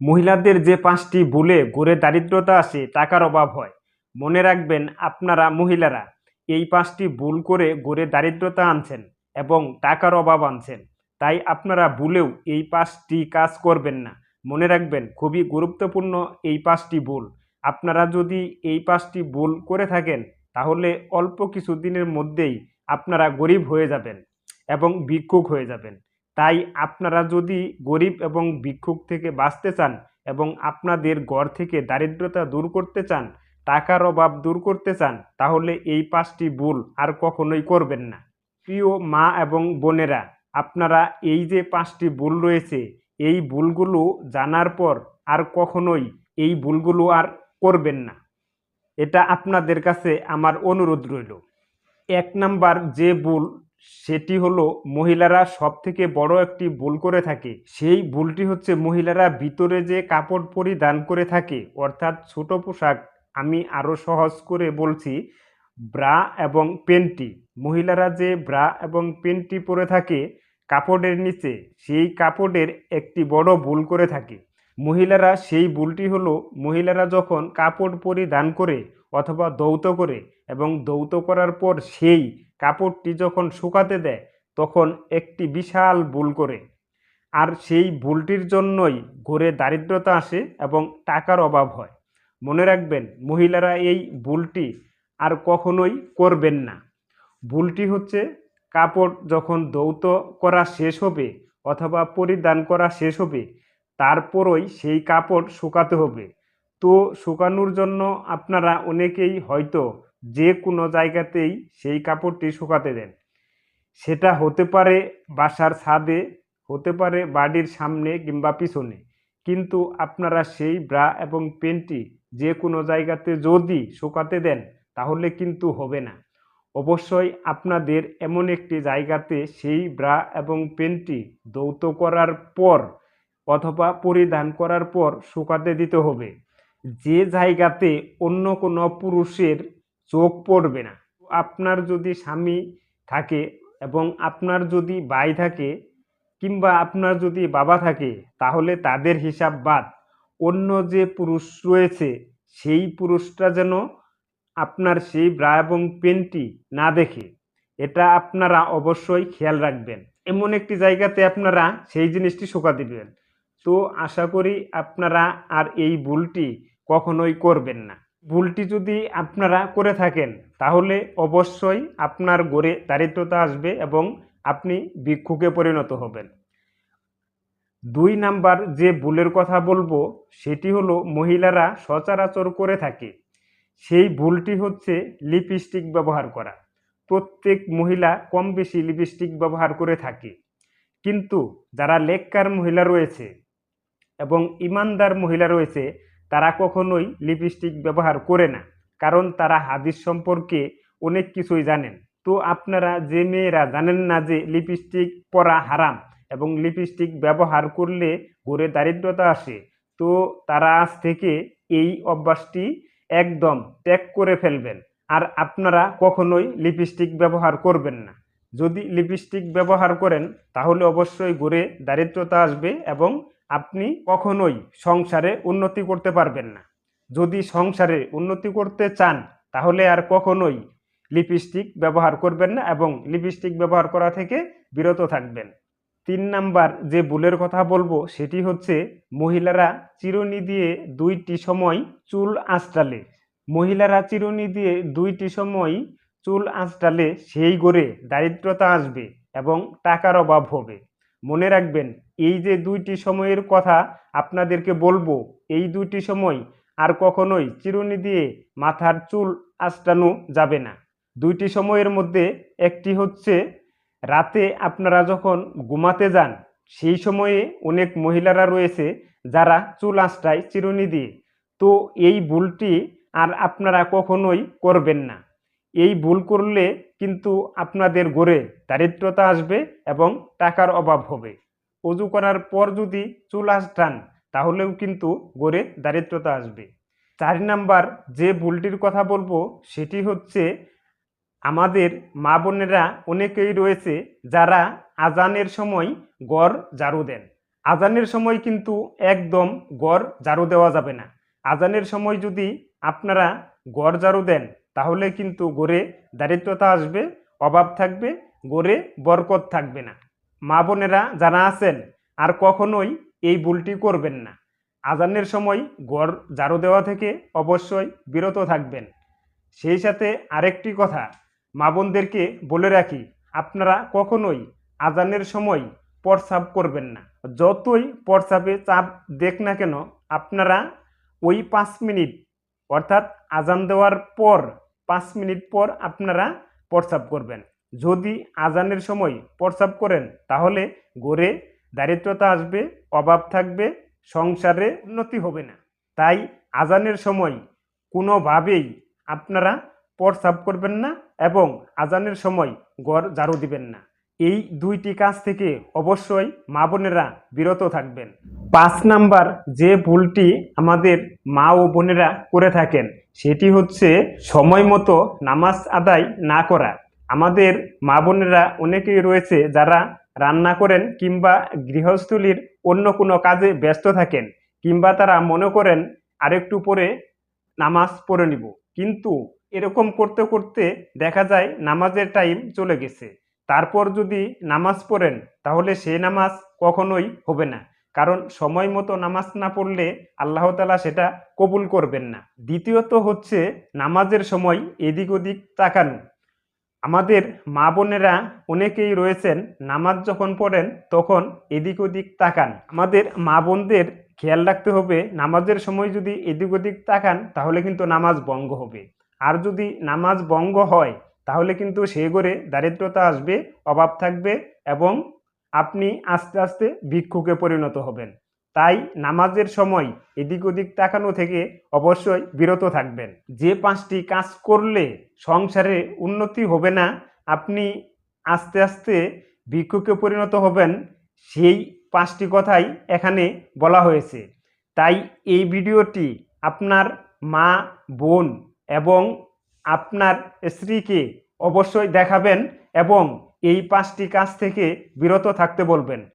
মহিলাদের যে পাঁচটি ভুলে ঘুরে দারিদ্রতা আসে, টাকার অভাব হয়। মনে রাখবেন, আপনারা মহিলারা এই পাঁচটি ভুল করে ঘুরে দারিদ্রতা আনছেন এবং টাকার অভাব আনছেন। তাই আপনারা ভুলেও এই পাঁচটি কাজ করবেন না। মনে রাখবেন, খুবই গুরুত্বপূর্ণ এই পাঁচটি ভুল। আপনারা যদি এই পাঁচটি ভুল করে থাকেন, তাহলে অল্প কিছু দিনের মধ্যেই আপনারা গরিব হয়ে যাবেন এবং ভিক্ষুক হয়ে যাবেন। তাই আপনারা যদি গরিব এবং ভিক্ষুক থেকে বাঁচতে চান এবং আপনাদের ঘর থেকে দারিদ্রতা দূর করতে চান, টাকার অভাব দূর করতে চান, তাহলে এই পাঁচটি ভুল আর কখনোই করবেন না। প্রিয় মা এবং বোনেরা, আপনারা এই যে পাঁচটি ভুল রয়েছে, এই ভুলগুলো জানার পর আর কখনোই এই ভুলগুলো আর করবেন না। এটা আপনাদের কাছে আমার অনুরোধ রইল। এক নাম্বার যে ভুল সেটি হলো মহিলারা সব থেকে বড় একটি ভুল করে থাকে। সেই ভুলটি হচ্ছে মহিলারা ভিতরে যে কাপড় পরিধান করে থাকে, অর্থাৎ ছোট পোশাক, আমি আরও সহজ করে বলছি, ব্রা এবং পেন্টি। মহিলারা যে ব্রা এবং পেন্টি পরে থাকে কাপড়ের নিচে, সেই কাপড়ের একটি বড় ভুল করে থাকে। মহিলারা সেই ভুলটি হলো, মহিলারা যখন কাপড় পরিধান করে অথবা দৌত করে এবং দৌত করার পর সেই কাপড়টি যখন শুকাতে দেয়, তখন একটি বিশাল ভুল করে। আর সেই ভুলটির জন্যই ঘরে দারিদ্রতা আসে এবং টাকার অভাব হয়। মনে রাখবেন, মহিলারা এই ভুলটি আর কখনোই করবেন না। ভুলটি হচ্ছে কাপড় যখন দৌত করা শেষ হবে অথবা পরিধান করা শেষ হবে, তারপরই সেই কাপড় শুকাতে হবে। তো শুকানোর জন্য আপনারা অনেকেই হয়তো যে কোনো জায়গাতেই সেই কাপড়টি শুকাতে দেন। সেটা হতে পারে বাসার ছাদে, হতে পারে বাড়ির সামনে কিংবা পিছনে। কিন্তু আপনারা সেই ব্রা এবং পেন্টটি যে কোনো জায়গাতে যদি শুকাতে দেন, তাহলে কিন্তু হবে না। অবশ্যই আপনাদের এমন একটি জায়গাতে সেই ব্রা এবং পেন্টটি দৌত করার পর অথবা পরিধান করার পর শুকাতে দিতে হবে। যে জায়গাতে অন্য কোনো পুরুষের চোখ পড়বে না। আপনার যদি স্বামী থাকে এবং আপনার যদি ভাই থাকে কিংবা আপনার যদি বাবা থাকে, তাহলে তাদের হিসাব বাদ। অন্য যে পুরুষ রয়েছে, সেই পুরুষটা যেন আপনার সেই ব্রা এবং পেনটি না দেখে, এটা আপনারা অবশ্যই খেয়াল রাখবেন। এমন একটি জায়গাতে আপনারা সেই জিনিসটি শোকা দিবেন। তো আশা করি আপনারা আর এই ভুলটি কখনোই করবেন না। ভুলটি যদি আপনারা করে থাকেন, তাহলে অবশ্যই আপনার গড়ে দারিদ্রতা আসবে এবং আপনি ভিক্ষুকে পরিণত হবেন। দুই নাম্বার যে ভুলের কথা বলব, সেটি হলো মহিলারা সচরাচর করে থাকে। সেই ভুলটি হচ্ছে লিপস্টিক ব্যবহার করা। প্রত্যেক মহিলা কম বেশি লিপস্টিক ব্যবহার করে থাকে। কিন্তু যারা লেক্কার মহিলা রয়েছে এবং ইমানদার মহিলা রয়েছে তারা কখনোই লিপস্টিক ব্যবহার করে না, কারণ তারা হাদিস সম্পর্কে অনেক কিছুই জানেন। তো আপনারা যে মেয়েরা জানেন না যে লিপস্টিক পরা হারাম এবং লিপস্টিক ব্যবহার করলে ঘরে দারিদ্রতা আসে, তো তারা আজ থেকে এই অভ্যাসটি একদম ত্যাগ করে ফেলবেন। আর আপনারা কখনোই লিপস্টিক ব্যবহার করবেন না। যদি লিপস্টিক ব্যবহার করেন, তাহলে অবশ্যই ঘরে দারিদ্রতা আসবে এবং আপনি কখনোই সংসারে উন্নতি করতে পারবেন না। যদি সংসারে উন্নতি করতে চান, তাহলে আর কখনোই লিপস্টিক ব্যবহার করবেন না এবং লিপস্টিক ব্যবহার করা থেকে বিরত থাকবেন। তিন নাম্বার যে ভুলের কথা বলব, সেটি হচ্ছে মহিলারা চিরুনি দিয়ে দুইটি সময় চুল আঁচড়ালে। মহিলারা চিরুনি দিয়ে দুইটি সময় চুল আঁচড়ালে সেই গড়ে দারিদ্রতা আসবে এবং টাকার অভাব হবে। মনে রাখবেন, এই যে দুইটি সময়ের কথা আপনাদেরকে বলব, এই দুইটি সময় আর কখনোই চিরুনি দিয়ে মাথার চুল আঁচড়ানো যাবে না। দুইটি সময়ের মধ্যে একটি হচ্ছে, রাতে আপনারা যখন ঘুমাতে যান, সেই সময়ে অনেক মহিলারা রয়েছে যারা চুল আঁচড়ায় চিরুনি দিয়ে। তো এই ভুলটি আর আপনারা কখনোই করবেন না। এই ভুল করলে কিন্তু আপনাদের গড়ে দারিদ্রতা আসবে এবং টাকার অভাব হবে। অজু করার পর যদি চুল আঁচড়ান, তাহলেও কিন্তু গড়ে দারিদ্রতা আসবে। চার নাম্বার যে ভুলটির কথা বলব, সেটি হচ্ছে আমাদের মা বোনেরা অনেকেই রয়েছে যারা আজানের সময় গড় ঝাড়ু দেন। আজানের সময় কিন্তু একদম গড় ঝাড়ু দেওয়া যাবে না। আজানের সময় যদি আপনারা গড় ঝাড়ু দেন তাহলে কিন্তু গড়ে দারিদ্রতা আসবে, অভাব থাকবে, গড়ে বরকত থাকবে না। মা বোনেরা যারা আছেন, আর কখনোই এই ভুলটি করবেন না। আজানের সময় গড় ঝাড়ু দেওয়া থেকে অবশ্যই বিরত থাকবেন। সেই সাথে আরেকটি কথা মা বোনদেরকে বলে রাখি, আপনারা কখনোই আজানের সময় প্রস্রাব করবেন না। যতই প্রস্রাবে চাপ দেখ না কেন, আপনারা ওই পাঁচ মিনিট, অর্থাৎ আজান দেওয়ার পর পাঁচ মিনিট পর আপনারা প্রস্রাব করবেন। যদি আজানের সময় প্রস্রাব করেন, তাহলে গড়ে দারিদ্রতা আসবে, অভাব থাকবে, সংসারে উন্নতি হবে না। তাই আজানের সময় কোনোভাবেই আপনারা প্রস্রাব করবেন না এবং আজানের সময় গড় ঝাড়ু দিবেন না। এই দুইটি কাজ থেকে অবশ্যই মা বোনেরা বিরত থাকবেন। পাঁচ নাম্বার যে ভুলটি আমাদের মা ও বোনেরা করে থাকেন, সেটি হচ্ছে সময় মতো নামাজ আদায় না করা। আমাদের মা বোনেরা অনেকেই রয়েছে যারা রান্না করেন কিংবা গৃহস্থলীর অন্য কোনো কাজে ব্যস্ত থাকেন, কিংবা তারা মনে করেন আরেকটু পরে নামাজ পড়ে নিব। কিন্তু এরকম করতে করতে দেখা যায় নামাজের টাইম চলে গেছে। তারপর যদি নামাজ পড়েন, তাহলে সেই নামাজ কখনোই হবে না। কারণ সময় মতো নামাজ না পড়লে আল্লাহ তালা সেটা কবুল করবেন না। দ্বিতীয়ত হচ্ছে নামাজের সময় এদিক ওদিক তাকানো। আমাদের মা বোনেরা অনেকেই রয়েছেন, নামাজ যখন পড়েন তখন এদিক ওদিক তাকান। আমাদের মা বোনদের খেয়াল রাখতে হবে, নামাজের সময় যদি এদিক ওদিক তাকান, তাহলে কিন্তু নামাজ ভঙ্গ হবে। আর যদি নামাজ ভঙ্গ হয় তাহলে কিন্তু সে ঘরে দারিদ্রতা আসবে, অভাব থাকবে এবং আপনি আস্তে আস্তে ভিক্ষুকে পরিণত হবেন। তাই নামাজের সময় এদিক ওদিক তাকানো থেকে অবশ্যই বিরত থাকবেন। যে পাঁচটি কাজ করলে সংসারে উন্নতি হবে না, আপনি আস্তে আস্তে ভিক্ষুকে পরিণত হবেন, সেই পাঁচটি কথাই এখানে বলা হয়েছে। তাই এই ভিডিওটি আপনার মা, বোন এবং আপনার স্ত্রীকে অবশ্যই দেখাবেন এবং এই পাঁচটি কাজ থেকে বিরত থাকতে বলবেন।